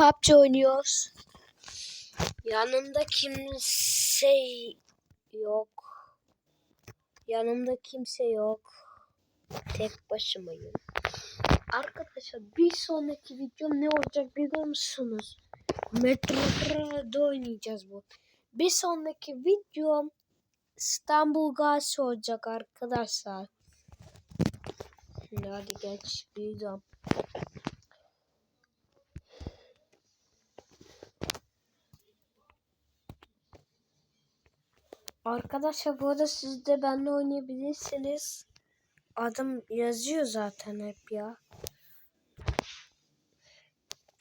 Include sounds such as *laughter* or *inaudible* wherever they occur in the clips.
PUBG oynuyoruz. Yanımda kimse yok. Yanımda kimse yok. Tek başımayım. Arkadaşlar bir sonraki videom ne olacak biliyor musunuz? Metro'da oynayacağız bu. Bir sonraki videom İstanbul Gazi olacak arkadaşlar. Şimdi hadi geç videom. Arkadaşlar bu arada siz de benimle oynayabilirsiniz. Adım yazıyor zaten hep ya.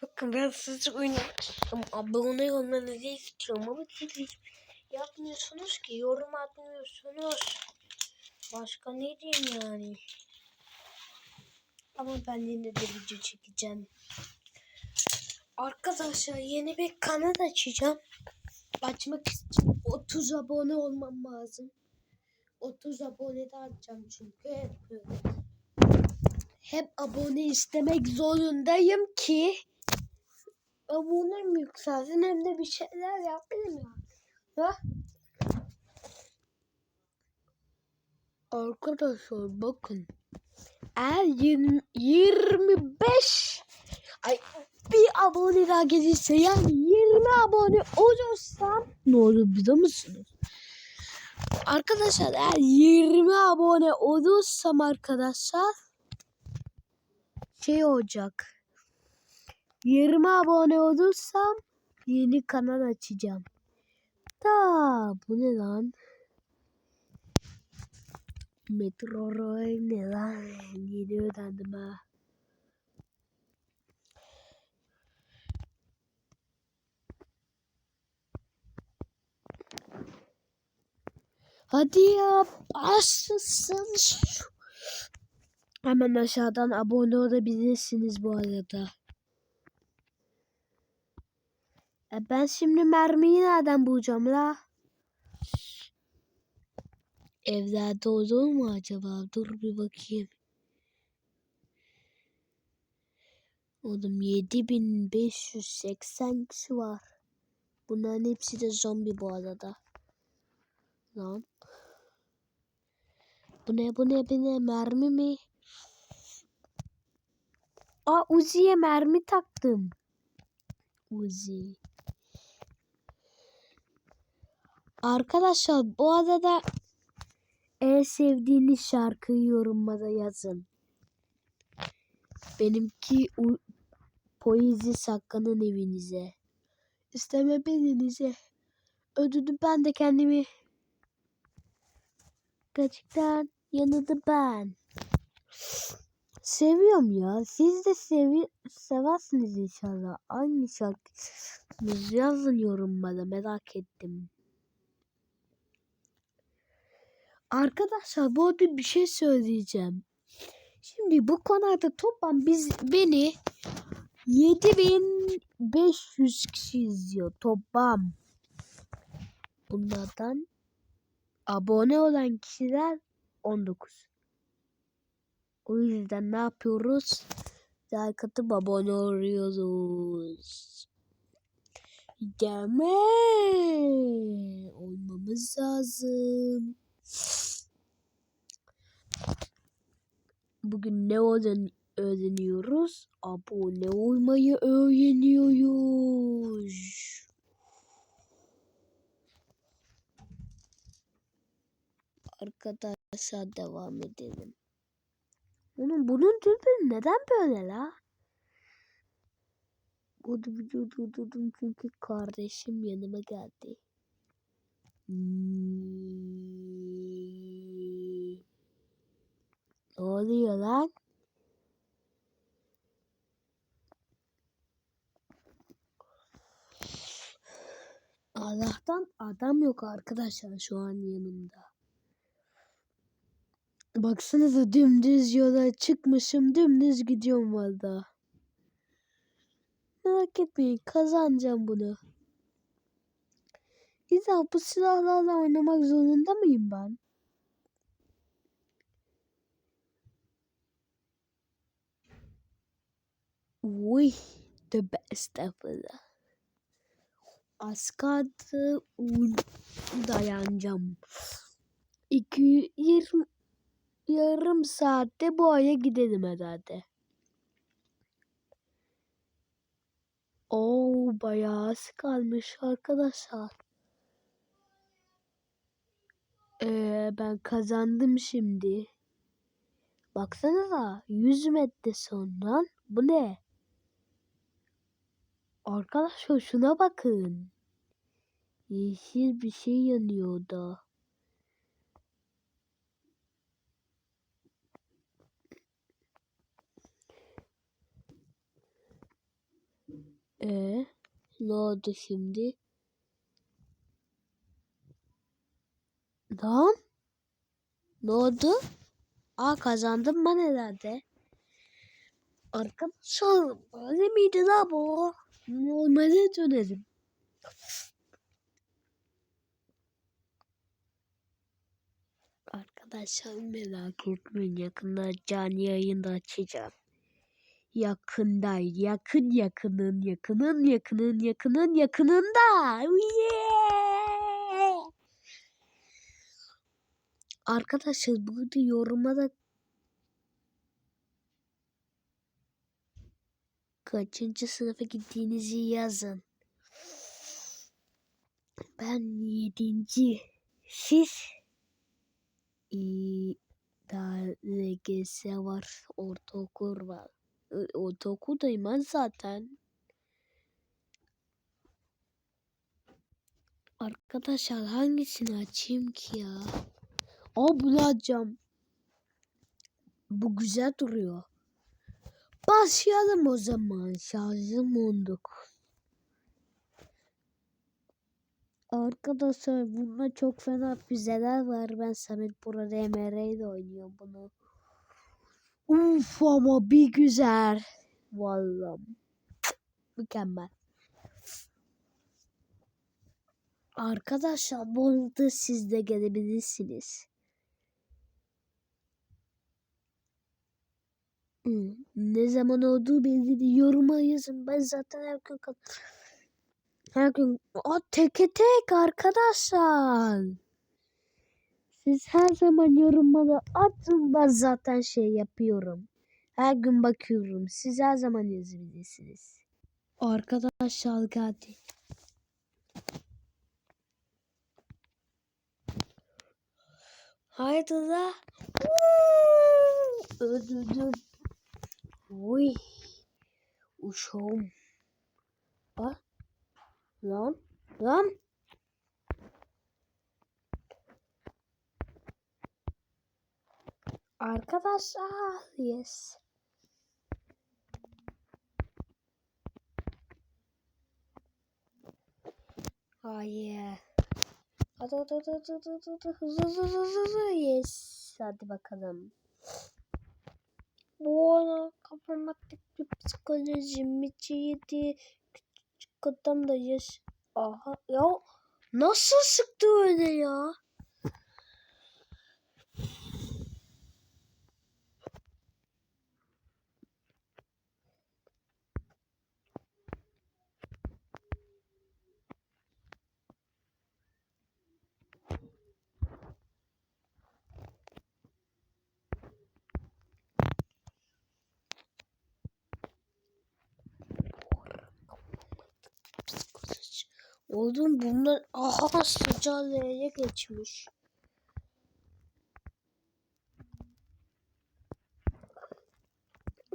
Bakın ben sizce oynamak istiyorum. Abone olmanızı istiyorum ama siz hiç yapmıyorsunuz ki. Yorum atmıyorsunuz. Başka ne diyeyim yani. Ama ben yine de video çekeceğim. Arkadaşlar yeni bir kanal açacağım. Açmak için 30 abone olmam lazım. 30 abone de açacağım çünkü hep. Hep abone istemek zorundayım ki abonem yükselsin hem de bir şeyler yapayım ya. Ha? Arkadaşlar bakın. Eğer 20, 25 ay bir abone daha gelirse yani 20 abone olursam ne olur biliyor musunuz? Arkadaşlar eğer 20 abone olursam arkadaşlar şey olacak. 20 abone olursam yeni kanal açacağım. Da bu ne lan? Metro Roy ne lan? Yeni öğrendim ha. Hadi ya başlasın. Hemen aşağıdan abone olabilirsiniz bu arada. E ben şimdi mermiyi nereden bulacağım la? Evlerde olur mu acaba? Dur bir bakayım. Oğlum 7580 kişi var. Bunların hepsi de zombi bu arada. Lan. Bu ne bu ne bu ne mermi mi? Aa Uzi'ye mermi taktım. Uzi. Arkadaşlar bu arada en sevdiğiniz şarkıyı yorumlara yazın. Benimki u- Poezi Sakkan'ın evinize. İsteme beninize. Ödünü ben de kendimi gerçekten yanıldı ben. Seviyorum ya. Siz de sevi seversiniz inşallah. Aynı şarkı yazın yorumlara merak ettim. Arkadaşlar bu arada bir şey söyleyeceğim. Şimdi bu konuda toplam biz beni 7500 kişi izliyor toplam. Bunlardan abone olan kişiler 19. O yüzden ne yapıyoruz? Like atıp abone oluyoruz. Gelme. Olmamız lazım. Bugün ne öğren öğreniyoruz? Abone olmayı öğreniyoruz. Arkadaşlar devam edelim. Onun bunun dürbünü neden böyle la? Bu video durdurdum çünkü kardeşim yanıma geldi. Ne oluyor lan? Allah'tan adam yok arkadaşlar şu an yanımda. Baksanıza dümdüz yola çıkmışım dümdüz gidiyorum valla. Merak etmeyin kazanacağım bunu. İza bu silahlarla oynamak zorunda mıyım ben? Uy estağfurullah. Az kaldı un dayanacağım. İki, yirmi, yarım saatte bu aya gidelim herhalde. Oo bayağı az kalmış arkadaşlar. Ee, ben kazandım şimdi. Baksanıza 100 metre sonra bu ne? Arkadaşlar şuna bakın. Yeşil bir şey yanıyor orada. Ee, ne oldu şimdi? Lan? Ne oldu? Aa kazandım ben herhalde. Arkadaşlar böyle miydi la bu? Normale dönelim. Arkadaşlar merak etmeyin yakında canlı yayında açacağım. Yakında, yakın yakının, yakının, yakının, yakının, yakınında. Yeah! Arkadaşlar burada yoruma da kaçıncı sınıfa gittiğinizi yazın. Ben yedinci. Siz İyi, daha LGS var, ortaokul var. Ortaokuldayım ben zaten. Arkadaşlar hangisini açayım ki ya? Aa bunu açacağım. Bu güzel duruyor. Başlayalım o zaman. Şarjım 19. Arkadaşlar bunda çok fena füzeler var. Ben Samet burada MR ile oynuyorum bunu. Uf ama bir güzel. Vallahi. Mükemmel. Arkadaşlar bu arada siz de gelebilirsiniz. Ne zaman olduğu belli değil. Yoruma yazın. Ben zaten her gün her gün o teke tek arkadaşlar. Siz her zaman yorumlara atın. Ben zaten şey yapıyorum. Her gün bakıyorum. Siz her zaman yazabilirsiniz. Arkadaşlar geldi. Haydi la. Öldürdüm. Uy. Uşağım. Bak. Lan. Lan. Arkadaşlar. Yes. Hayır. Hadi hadi hadi hadi hadi hadi hızlı hızlı hızlı hızlı yes hadi bakalım. Bu ara kafama bir psikolojim içi. Küçük adam da yaş. Aha ya nasıl sıktı öyle ya? Oğlum bunlar aha sıcağı L'ye geçmiş.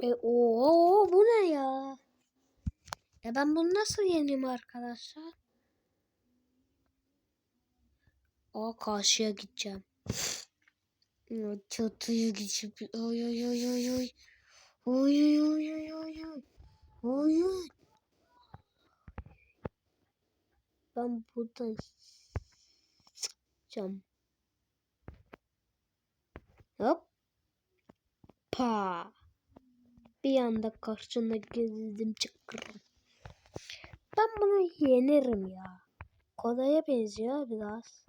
E o bu ne ya? Ya ben bunu nasıl yeneyim arkadaşlar? Aa karşıya gideceğim. Ya çatıya geçip oy oy oy oy oy. Oy oy oy oy oy oy. Oy oy. Ben buradan sıkacağım. Hop. Pa. Bir anda karşına gezdim çıkırım. Ben bunu yenirim ya. Kolaya benziyor biraz.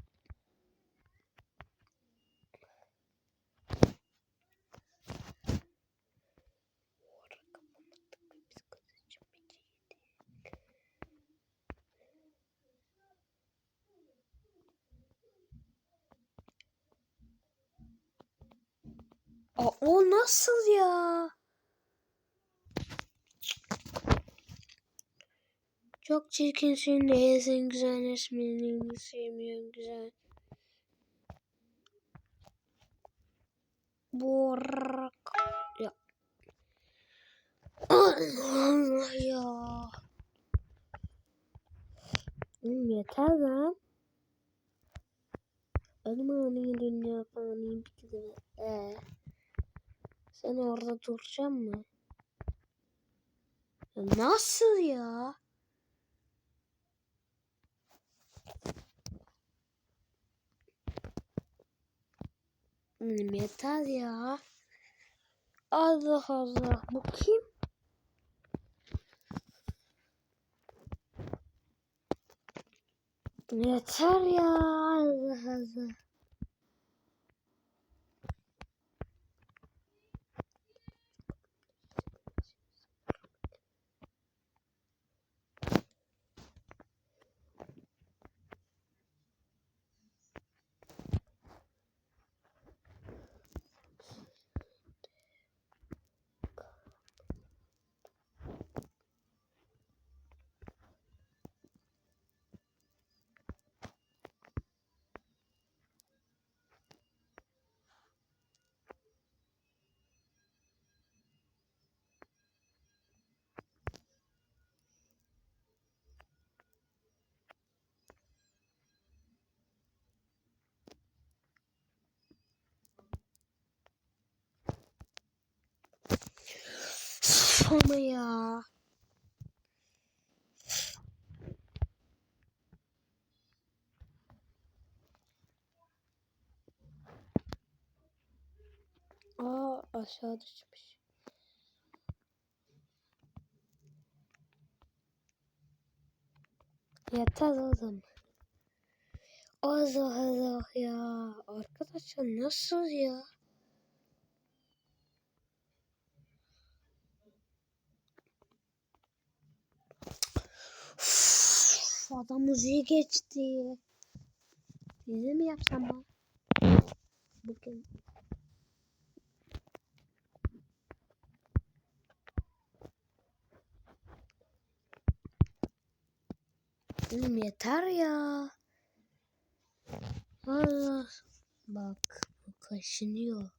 O nasıl ya? Çok çirkinsin, değilsin güzel, resmini sevmiyorum güzel. Burak. Ya. Allah ya. Yeter lan. Ölmani dünya fani bitti. Ee, sen orada duracaksın mı? Nasıl ya? Oğlum yeter ya. Allah Allah. Bu kim? Yeter ya. Allah Allah. Ama ya. Aa aşağı düşmüş. Yeter oğlum. Allah Allah ya. Arkadaşlar nasıl ya? Uf, adam müziği geçti. Bize mi yapsam ben? Bugün. Oğlum yeter ya. Allah. Bak bu kaşınıyor.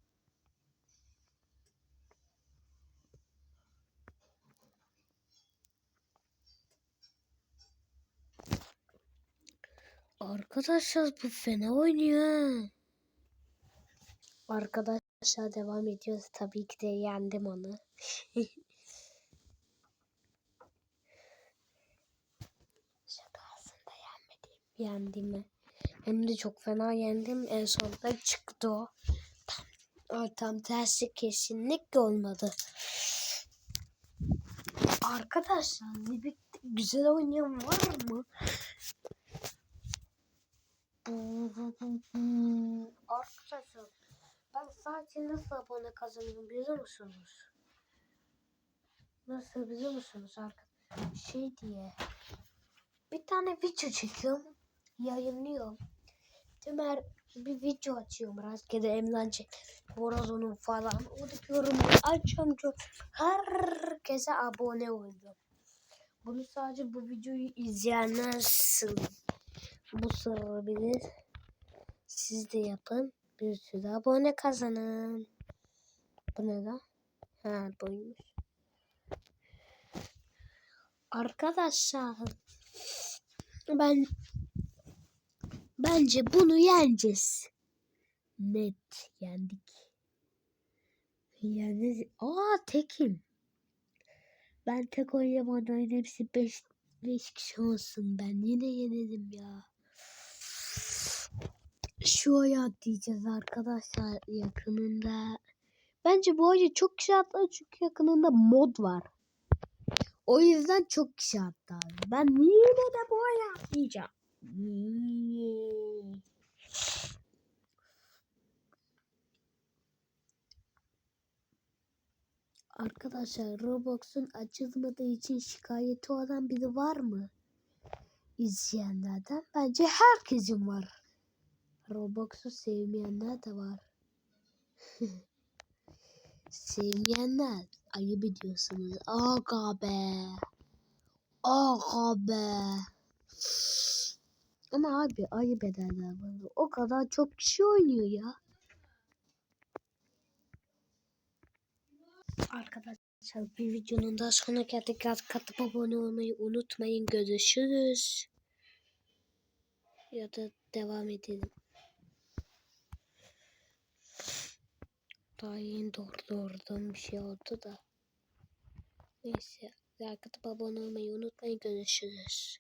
Arkadaşlar bu fena oynuyor. Arkadaşlar devam ediyoruz. Tabii ki de yendim onu. *laughs* Şaka aslında yenmedim. Yendim mi? Hem de çok fena yendim. En sonunda çıktı o. Tam, tam tersi kesinlikle olmadı. Arkadaşlar bir güzel oynayan var mı? Arkadaşlar ben sadece nasıl abone kazanıyorum biliyor musunuz? Nasıl biliyor musunuz arkadaşlar? Şey diye bir tane video çekiyorum yayınlıyorum. Tümer bir video açıyorum rastgele çek. Borazon'un falan. Oradaki yorumları açıyorum çok. Herkese abone oluyorum. Bunu sadece bu videoyu izleyenler sığ. Bu sığabilir. Siz de yapın. Bir sürü abone kazanın. Bu ne lan? Ha buymuş. Arkadaşlar ben bence bunu yeneceğiz. Net yendik. Yani aa tekim. Ben tek oynamadan hepsi 5 5 kişi olsun. Ben yine yenelim ya. Şu oyu atlayacağız arkadaşlar yakınında. Bence bu oyun çok kişi atlar çünkü yakınında mod var. O yüzden çok kişi abi. Ben yine de bu oyu atlayacağım. Arkadaşlar Roblox'un açılmadığı için şikayeti olan biri var mı? İzleyenlerden bence herkesin var. Roblox'u sevmeyenler de var. *laughs* Sevmeyenler ayıp ediyorsunuz. Aga be. Aga be. *sighs* Ama abi ayıp ederler bana. O kadar çok kişi oynuyor ya. Arkadaşlar bir videonun daha sonuna geldik. Katıp abone olmayı unutmayın. Görüşürüz. Ya da devam edelim. Daha yeni durdurdum bir şey oldu da. Neyse. Like atıp abone olmayı unutmayın. Görüşürüz.